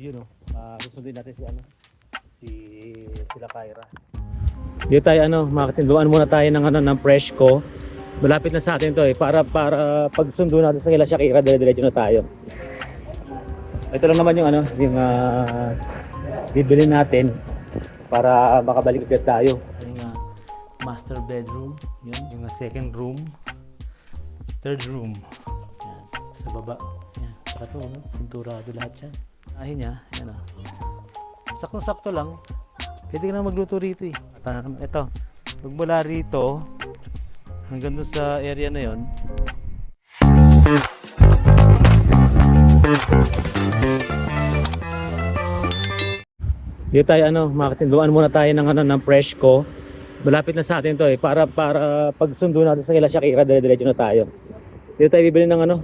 yun o, uh, susundin natin si ano, si sila Kyra. Dito tayo ano, makatinduan muna tayo ng ano ng fresh ko. Malapit na sa atin to eh para para pagsundo natin sa kila Shakira dire-diretso na tayo. Ito lang naman yung ano, yung ah, bibili natin para makabalik agad tayo. Yung ah, master bedroom, yun, yung ah, second room, third room. Yan, sa baba. Yan, para to, no? pinturado lahat yan. Ahin niya, yan ah. Saktong-sakto lang. Pwede ka na magluto rito eh. At ah, ito, magmula rito hanggang doon sa area na yon. Dito tayo ano, makatinduan muna tayo ng ano ng fresh ko. Malapit na sa atin to eh para para pagsundo natin sa kila Shakira dire-diretso na tayo. Dito tayo bibili ng ano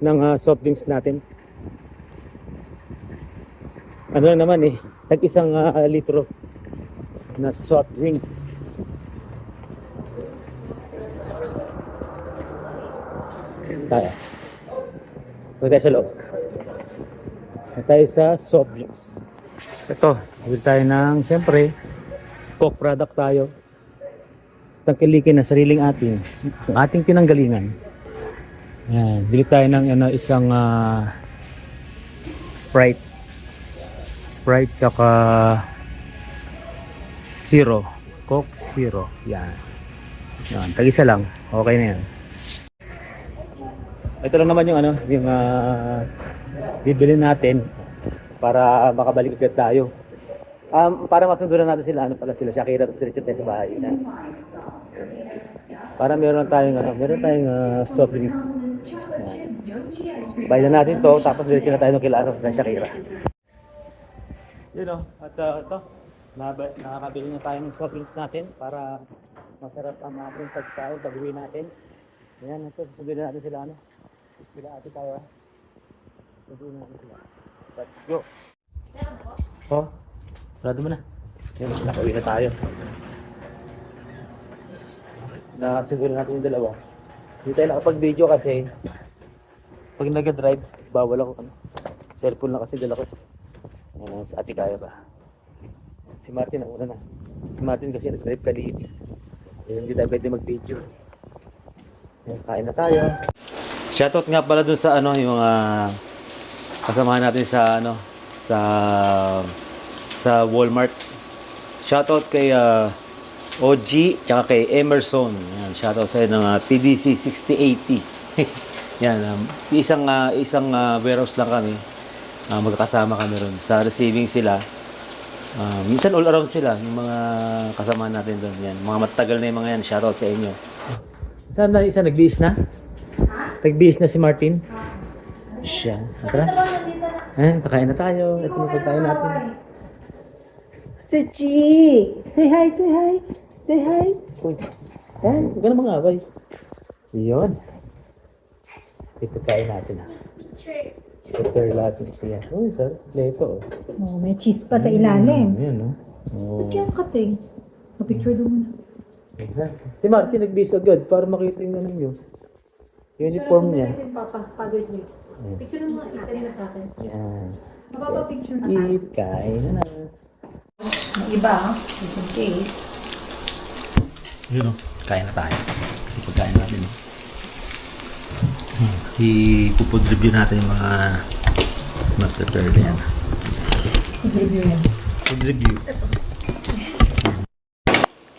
ng ah, soft drinks natin. Ano lang naman eh, tag isang ah, litro na soft drinks. Tayo. Ito tayo sa loob. Ito tayo sa soft drinks. Ito, bili tayo ng, siyempre, coke product tayo. Tangkilikin na sariling atin. Ang ating pinanggalingan. Yan, bili tayo ng ano, isang ah, Sprite. Sprite tsaka Zero. Coke Zero. Yan. Yan, tag-isa lang. Okay na yan. Ito lang naman yung ano, yung ah, bibili natin para makabalik agad tayo. Um, para masunduran natin sila, ano pala sila, Shakira, tapos diretso tayo sa bahay. Yan. Para meron tayong, ano, meron tayong ah, soft drinks. Yan. Bayan na natin to, tapos diretso na tayo ng kila, ano, ng Shakira. Yun o, at uh, ito, nakakabili na tayo ng soft drinks natin para masarap ang ating pagkain, pag-uwi natin. Yan, ito, susundurin natin sila, ano, sila ate tayo, ah. Susundurin natin sila. Let's go. Oh, sarado mo na. Yan, nakauwi na tayo. Nakasiguro natin yung dalawa. Hindi tayo nakapag-video kasi pag nag-drive, bawal ako. Ano, cellphone lang kasi dala ko. Sa ate kaya ba? Si Martin, nauna na. Si Martin kasi nag-drive kalihit. Eh, hindi tayo pwede mag-video. Kain na tayo. Shoutout nga pala dun sa ano, yung mga kasamahan natin sa ano, sa sa Walmart. Shoutout kay ah, OG tsaka kay Emerson. Yan, shoutout sa ng ah, PDC 6080. Yan, um, isang ah, isang ah, warehouse lang kami. Ah, magkakasama kami ron. Sa receiving sila. Ah, minsan all around sila, yung mga kasama natin doon. Yan, mga matagal na yung mga yan. Shoutout sa inyo. Saan na isa nagbihis na? Nagbihis na si Martin? Siya. Tara. Eh, kakain na tayo. Ito na pagkain natin. Suchi! Say hi, say hi! Say hi! Uy. Yan, huwag ka na mga away. Yun. Ito kain natin ha. Pepper lattes ko yan. Uy, sir. Leto. oh. Oh, may cheese pa sa ilalim. Yan, no? Oh. Ba't kaya kating? Ma-picture doon muna. Si Martin nagbihis agad para makita yung ano nyo. Uniform niya. Papa, Father's Day. Ayan. Picture mo, isa rin na sa akin. Yan. Mapapapicture na Eat, kain na na. Yung iba, just in case. Yun o. Kain na tayo. Ito kain natin. Hmm. I-food review natin yung mga mag-prepare na yan. Review yan. Food review.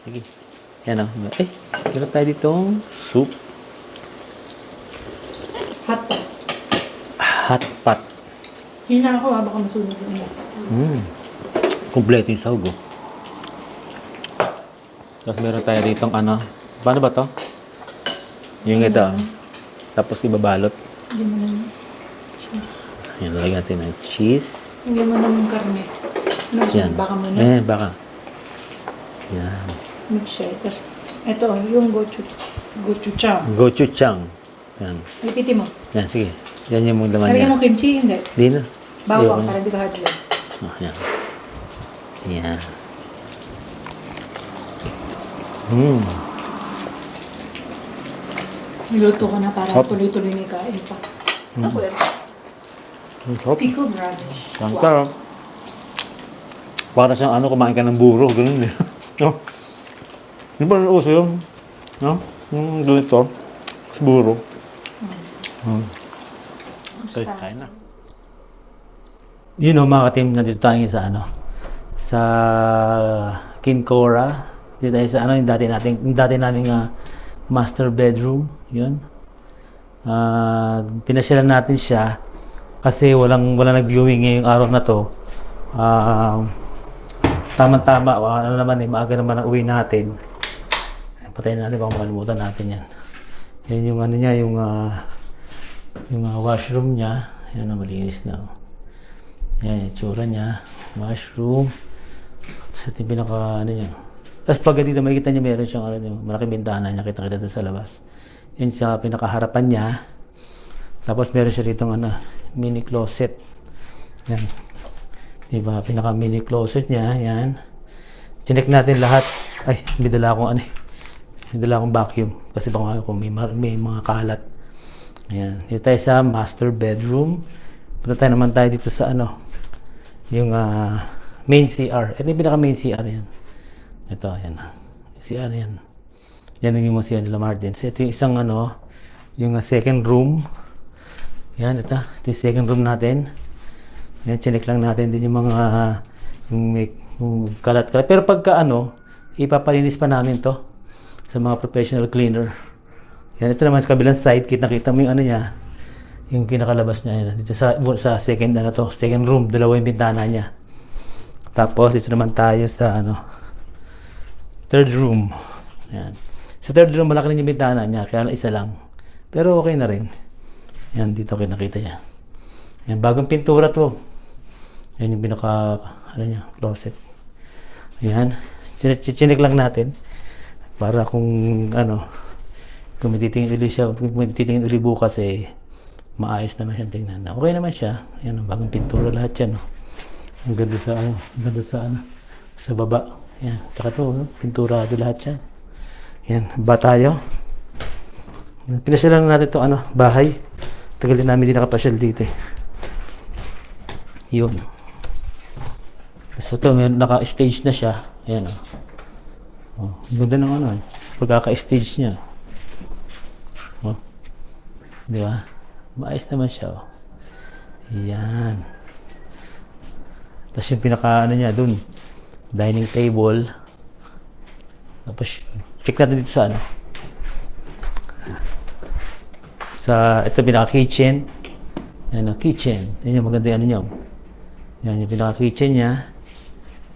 Sige. Yan o. Eh, meron tayo ditong soup. Hot pot. Hot pot. Yun na ako ha, baka masunog iba. Mm. Kompleto yung sahog oh. Tapos meron tayo ditong ano. Paano ba to? Yung ito. oh. Tapos ibabalot. Hindi mo lang cheese. Yan, lalagyan natin ng cheese. Hindi mo lang karne. Ano Yan. Baka muna. Eh, baka. Yan. Mix siya. Tapos, ito, yung gochu, gochujang. Gochujang. Yan. Lipitin mo. Yan, sige. Yan yung mga laman Lagyan niya. mo kimchi, hindi. Di na. Bawang, para di ka hard lang. Oh, yan. Yan. Hmm. Niluto ko na para Hop. tuloy-tuloy na kain pa. Mm. Ako eh. Ang sarap. Pickled radish. Ang sarap. Para siyang ano, kumain ka ng buro, ganun eh. no? Di ba uso yun? No? Yung ganito. Buro. Hmm. Okay, kain na. Yun o mga ka-team, nandito tayo sa ano, sa Kinkora. Dito tayo sa ano, yung dati nating, yung dati naming ah, master bedroom. Yun. Ah, pinasyalan natin siya kasi walang wala nag-viewing ngayong araw na to. Ah, tama-tama, ano naman eh, maaga naman ang uwi natin. Patayin natin, baka makalimutan natin yan. Yan yung ano niya, yung ah, yung ah, washroom niya. Yan na, malinis na. oh. Yan, yung tsura niya. Washroom. Sa yung pinaka, ano niya. Tapos pag dito, makikita niya meron siyang, ano, malaking bintana niya. Kita-kita sa labas. Yan sa pinakaharapan niya. Tapos meron siya rito ano, mini closet. Yan. Diba? Pinaka mini closet niya. Yan. Chinek natin lahat. Ay, may dala akong ano eh. May dala akong vacuum. Kasi baka kung may, may mga kalat. Ayan. Dito tayo sa master bedroom. Punta tayo naman tayo dito sa ano. Yung ah, main CR. Ito yung pinaka main CR yan. Ito, ayan. CR yan. Yan ang yung CR nila Martins. Ito yung isang ano, yung second room. Yan, ito. Ito yung second room natin. Yan, chinek lang natin din yung mga yung, may- kalat-kalat. Pero pagka ano, ipapalinis pa namin to sa mga professional cleaner. Yan, ito naman sa kabilang side, kita-kita mo yung ano niya, yung kinakalabas niya. Yan, dito sa, sa second, ano to, second room, dalawa yung bintana niya. Tapos, dito naman tayo sa, ano, third room. Yan. Sa third room, malaki rin yung bintana niya, kaya lang isa lang. Pero okay na rin. Yan, dito kinakita niya. Yan, bagong pintura to. Yan yung pinaka, ano niya, closet. Yan. Chinek chinek lang natin. Para kung, ano, kung may titingin uli siya, kung may titingin uli bukas eh, maayos naman siya tingnan. Okay naman siya. Yan, ang bagong pintura lahat yan. Oh. Ang ganda sa, ano, ang ganda sa, ano, sa baba. Yan. Tsaka to, oh, pinturado lahat yan. Yan, ba tayo? Pinasyalan natin to ano, bahay. Tagal din namin din nakapasyal dito eh. Yun. So to, may naka-stage na siya. Ayan o. Oh. oh. Ganda ng ano eh. Pagkaka-stage niya. Oh. Di ba? Maayos naman siya oh. Yan. Tapos yung pinaka ano niya dun. Dining table. Tapos check natin dito sa ano. Sa ito pinaka kitchen. Yan ang kitchen. Yan yung maganda yung ano niya. oh. Yan yung pinaka kitchen niya.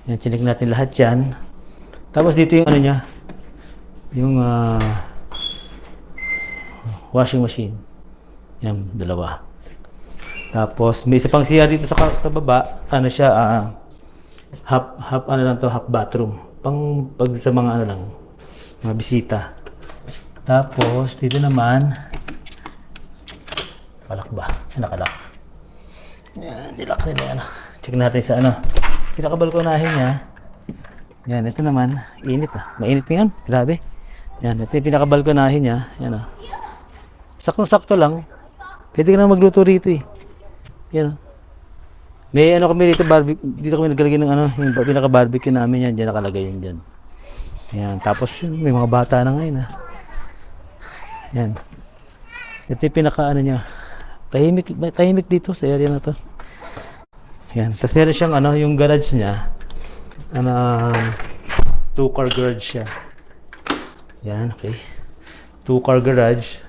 Yan, chinik natin lahat yan. Tapos dito yung ano niya, yung ah, washing machine. Yan, dalawa. Tapos may isa pang CR dito sa, sa baba. Ano siya, ah, half, half ano lang to, half bathroom. Pang pag sa mga ano lang, mga bisita. Tapos dito naman, palak ba? Ano kalak? Yan, dilak nila ano. Check natin sa ano. Pinakabalkonahin niya. Yan, ito naman. Init ah. Mainit ngayon. Grabe. Yan, ito yung pinakabalkonahin niya. Yan ah. Saktong-sakto lang. Pwede ka na magluto rito eh. Yan ah. May ano kami rito, barbecue, dito kami naglalagay ng ano, yung pinaka-barbecue namin yan, dyan nakalagay yan dyan. Yan, tapos yun, may mga bata na ngayon ah. Yan. Ito yung pinaka ano niya. Tahimik, tahimik dito sa area na to. Yan. Tapos meron siyang ano, yung garage niya. Ano, two car garage siya. Yan, okay. Two car garage.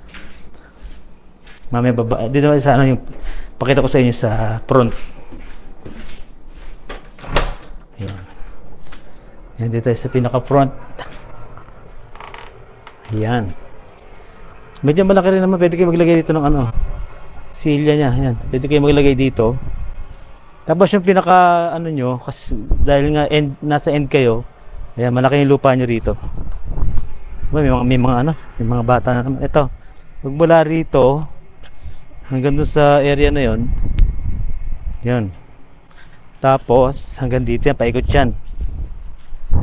Mamaya baba. Dito sa ano yung pakita ko sa inyo sa front. Yan. Yan dito sa pinaka front. Yan. Medyo malaki rin naman. Pwede kayo maglagay dito ng ano. Silya niya. Yan. Pwede kayo maglagay dito. Tapos yung pinaka ano nyo, kasi dahil nga end, nasa end kayo, ayan, malaki yung lupa nyo rito. May mga, may mga ano, may mga bata na naman. Ito, pag mula rito, hanggang dun sa area na yon yun. Tapos, hanggang dito yan, paikot yan.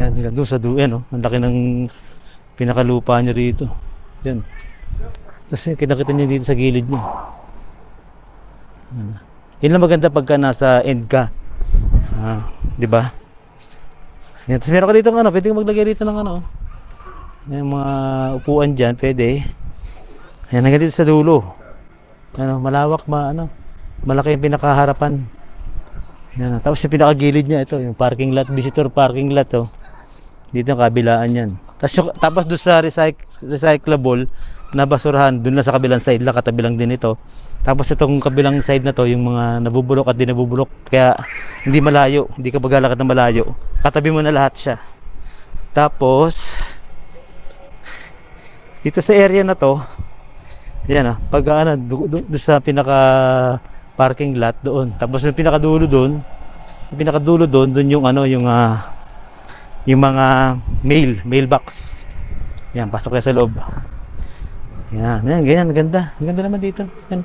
Yan, hanggang dun sa duyan, oh. Ang laki ng pinakalupa nyo rito. Yan. Tapos yun, kinakita nyo dito sa gilid nyo. Yan. Yun lang maganda pagka nasa end ka. Ah, di ba? Yan, tapos meron ka dito ng ano, pwede maglagay rito ng ano. Yung mga upuan dyan, pwede. Yan, hanggang dito sa dulo. Ano, malawak ma, ano, malaki yung pinakaharapan. Yan, tapos yung pinakagilid niya, ito, yung parking lot, visitor parking lot, oh. Dito kabilaan yan. Tapos, yung, tapos doon sa recyc- recyclable na basurahan, doon lang sa kabilang side lang, katabi lang din ito. Tapos itong kabilang side na to, yung mga nabubulok at di nabubulok. Kaya hindi malayo, hindi ka maglalakad na malayo. Katabi mo na lahat siya. Tapos, dito sa area na to, yan ah, pag ano, do, do- do sa pinaka parking lot doon. Tapos yung pinakadulo doon, yung pinakadulo doon, doon yung ano, yung ah, yung mga mail, mailbox. Yan, pasok kayo sa loob. Yan, yan, ganyan, ganda. Ganda naman dito. Yan.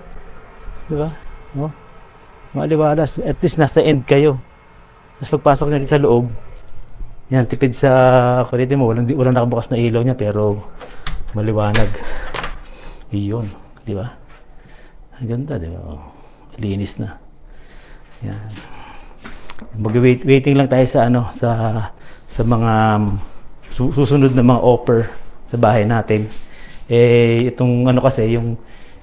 Di ba? Oh. Maliwalas. At least nasa end kayo. Tapos pagpasok nyo sa loob, yan, tipid sa kurite mo. Walang, walang nakabukas na ilaw niya, pero maliwanag. Iyon. Di ba? Ang ganda, di ba? Oh. Linis na. Yan. Mag-wait, waiting lang tayo sa ano, sa sa mga su- susunod na mga offer sa bahay natin. Eh, itong ano kasi, yung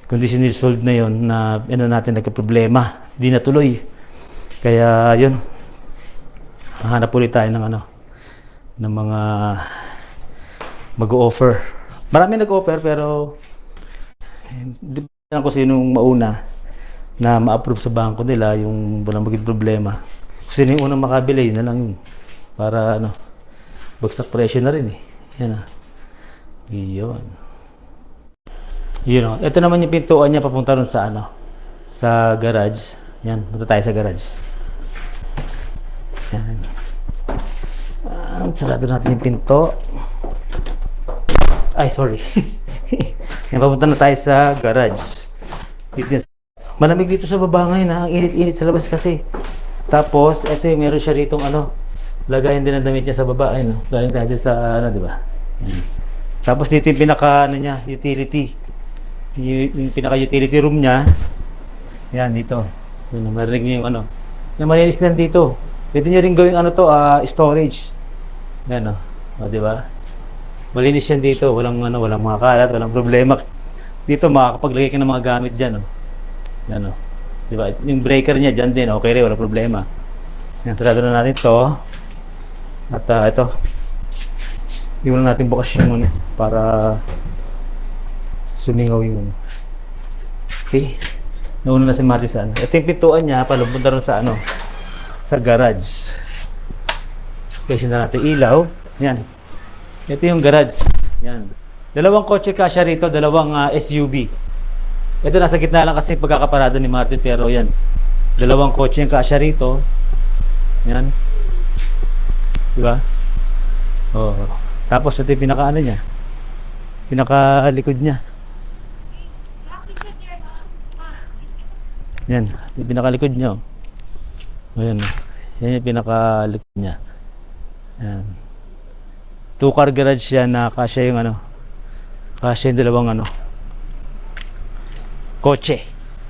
condition solved na yon na ano natin nagka-problema, di natuloy. Kaya yun, hanap ulit tayo ng ano, ng mga mag-offer. Marami nag-offer pero hindi lang ko sinong mauna na ma-approve sa bangko nila yung walang maging problema. Sino yung unang makabili, yun na lang yun. Para ano, bagsak presyo na rin eh. Yan ah. Iyon. Yun oh. Ito naman yung pintuan niya papunta ron sa ano, sa garage. Yan, punta tayo sa garage. Yan. Ah, sarado natin yung pinto. Ay, sorry. Yan, papunta na tayo sa garage. Dito. Malamig dito sa baba ngayon ha. Ang init-init sa labas kasi. Tapos, ito yung meron siya ritong ano, lagayan din ang damit niya sa baba. Ayun, no? galing tayo dyan sa ano, di ba? Yan. Tapos dito yung pinaka ano niya, utility. Yung, yung pinaka utility room niya. Yan dito. Yun, marinig niyo yung ano. Yung malinis lang dito. Pwede niyo rin gawing ano to, ah, storage. Yan oh. O, di ba? Malinis yan dito. Walang ano, walang mga kalat, walang problema. Dito makakapaglagay ka ng mga gamit diyan, oh. Yan oh. Di ba? Yung breaker niya diyan din, okay rin, walang problema. Yan, sarado na natin to. At ah, ito, Iwan natin bukas yung ano para sumingaw yung. Okay. Nauna na si Marty sa ano. Ito yung pintuan niya, palupunta rin sa ano, sa garage. Kasi na natin ilaw. Yan. Ito yung garage. Yan. Dalawang kotse kasya rito, dalawang ah, SUV. Ito nasa gitna lang kasi yung pagkakaparada ni Martin pero yan. Dalawang kotse yung kasya rito. Yan. Di ba? Oo. Tapos ito yung pinaka ano niya. Pinaka likod niya. Yan, ito yung pinaka likod niya. oh. Ayan. oh. Yan yung pinaka likod niya. Yan. Two car garage yan na kasya yung ano. Kasya yung dalawang ano. Kotse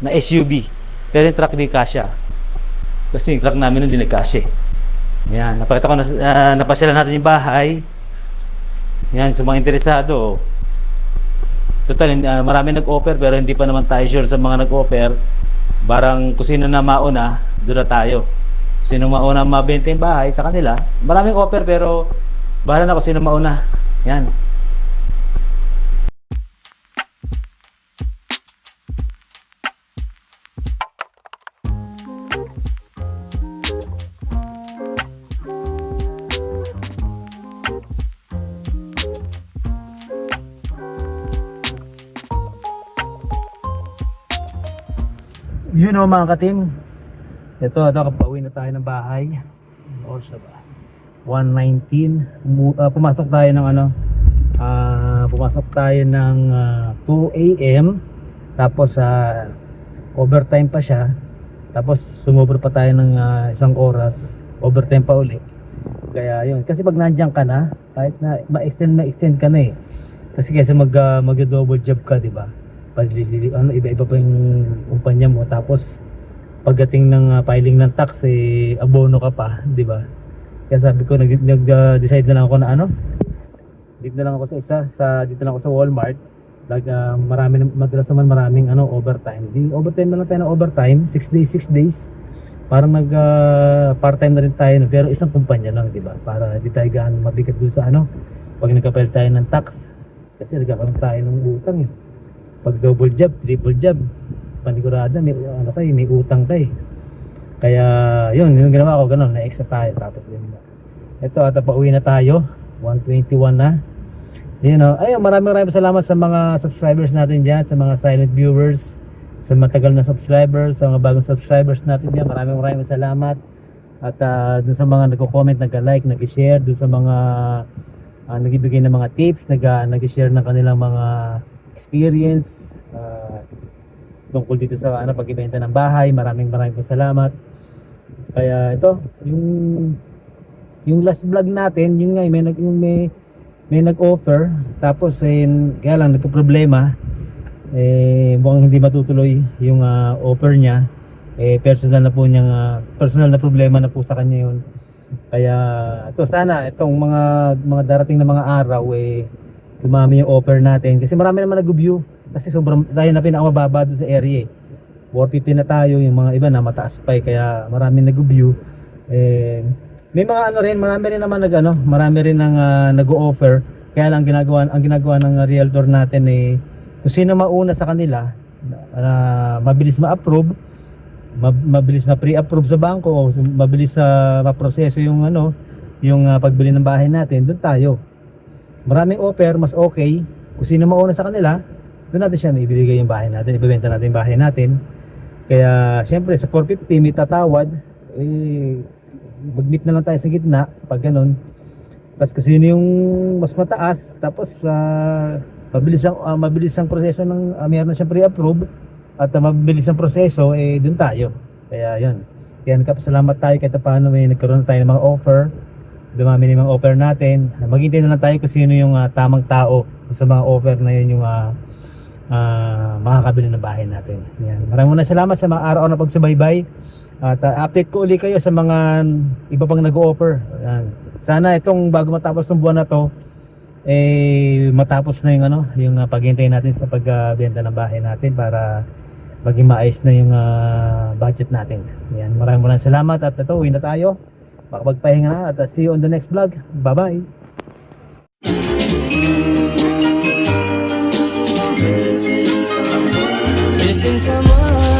na SUV. Pero yung truck di kasya. Kasi yung truck namin hindi nagkasya. eh. Yan, napakita ko na uh, napasyalan natin yung bahay. Yan, sa mga interesado. Total, ah, marami nag-offer pero hindi pa naman tayo sure sa mga nag-offer. Barang kung sino na mauna, doon na tayo. Sino mauna mabenta yung bahay sa kanila. Maraming offer pero bahala na kung sino mauna. Yan. Yun o mga katim. Ito, ito, kapauwi na tayo ng bahay. Oras na ba? 1.19. Umu- ah, pumasok tayo ng ano, ah, pumasok tayo ng ah, 2 a.m. Tapos, sa overtime pa siya. Tapos, sumobra pa tayo ng ah, isang oras. Overtime pa uli. Kaya yun. Kasi pag nandiyan ka na, kahit na ma-extend, ma-extend ka na eh. Kasi kasi mag, ah, mag-double job ka, di ba? Pag ano, iba-iba pa yung kumpanya mo. Tapos, pagdating ng ah, filing ng tax eh abono ka pa, di ba? Kaya sabi ko nag, nag-decide na lang ako na ano. Dito na lang ako sa isa, sa dito na ako sa Walmart. Like ah, marami madalas naman maraming ano overtime. Di overtime na lang tayo ng overtime, 6 days, 6 days. Parang nag ah, part-time na rin tayo no? pero isang kumpanya lang, di ba? Para di tayo gaano mabigat doon sa ano pag nagkapail tayo ng tax. Kasi nagkakaroon tayo ng utang eh. Pag double job, triple job, panigurada may ano kay, may utang kay. Kaya yun, yung ginawa ko ganun, na-extra tayo tapos ganun. Ito at pauwi na tayo. 121 na. You know, ayun, maraming maraming salamat sa mga subscribers natin diyan, sa mga silent viewers, sa matagal na subscribers, sa mga bagong subscribers natin diyan. Maraming maraming salamat. At ah, dun sa mga nagko-comment, nagka-like, nag-share, dun sa mga uh, nagbibigay ng mga tips, nag uh, nag-share ng kanilang mga experience ah, tungkol dito sa ano pagbebenta ng bahay. Maraming maraming salamat. Kaya ito, yung yung last vlog natin, yung nga may nag yung may may nag-offer tapos eh kaya lang nagka-problema eh mukhang hindi matutuloy yung ah, offer niya eh personal na po niyang ah, personal na problema na po sa kanya yun kaya ito sana itong mga mga darating na mga araw eh dumami yung offer natin. Kasi marami naman nag-view. Kasi sobrang tayo na pinakamababa doon sa area eh. 450 na tayo yung mga iba na mataas pa eh. Kaya marami nag-view. Eh may mga ano rin marami rin naman nag ano marami rin nang ah, nag-o-offer. Kaya lang ginagawa ang ginagawa ng realtor natin eh kung sino mauna sa kanila na na mabilis ma-approve mab- mabilis ma-pre-approve sa bangko mabilis sa maproseso yung ano yung ah, pagbili ng bahay natin doon tayo maraming offer mas okay. Kung sino mauna sa kanila doon natin siya ibibigay yung bahay natin ibebenta natin yung bahay natin. Kaya syempre sa 450 may tatawad eh mag-meet na lang tayo sa gitna pag ganun. Tapos kung sino yung mas mataas tapos ah, mabilis ang ah, mabilis ang proseso ng uh, mayroon na siyang pre-approve at ah, mabilis ang proseso eh doon tayo. Kaya yun. Kaya nagkapasalamat tayo kahit paano may nagkaroon na tayo ng mga offer dumami na yung mga offer natin. Maghintay na lang tayo kung sino yung ah, tamang tao sa mga offer na yun yung ah, ah, makakabili ng bahay natin. Yan. maraming maraming salamat sa mga araw na pagsubaybay. At ah, update ko uli kayo sa mga iba pang nag-offer sana itong bago matapos ng buwan na to eh matapos na yung ano yung uh, paghintay natin sa pagbenta ng bahay natin para maging maayos na yung ah, budget natin. Yan. Maraming maraming salamat at ito uwi na tayo makapagpahinga na at ah, see you on the next vlog. Bye bye Missing someone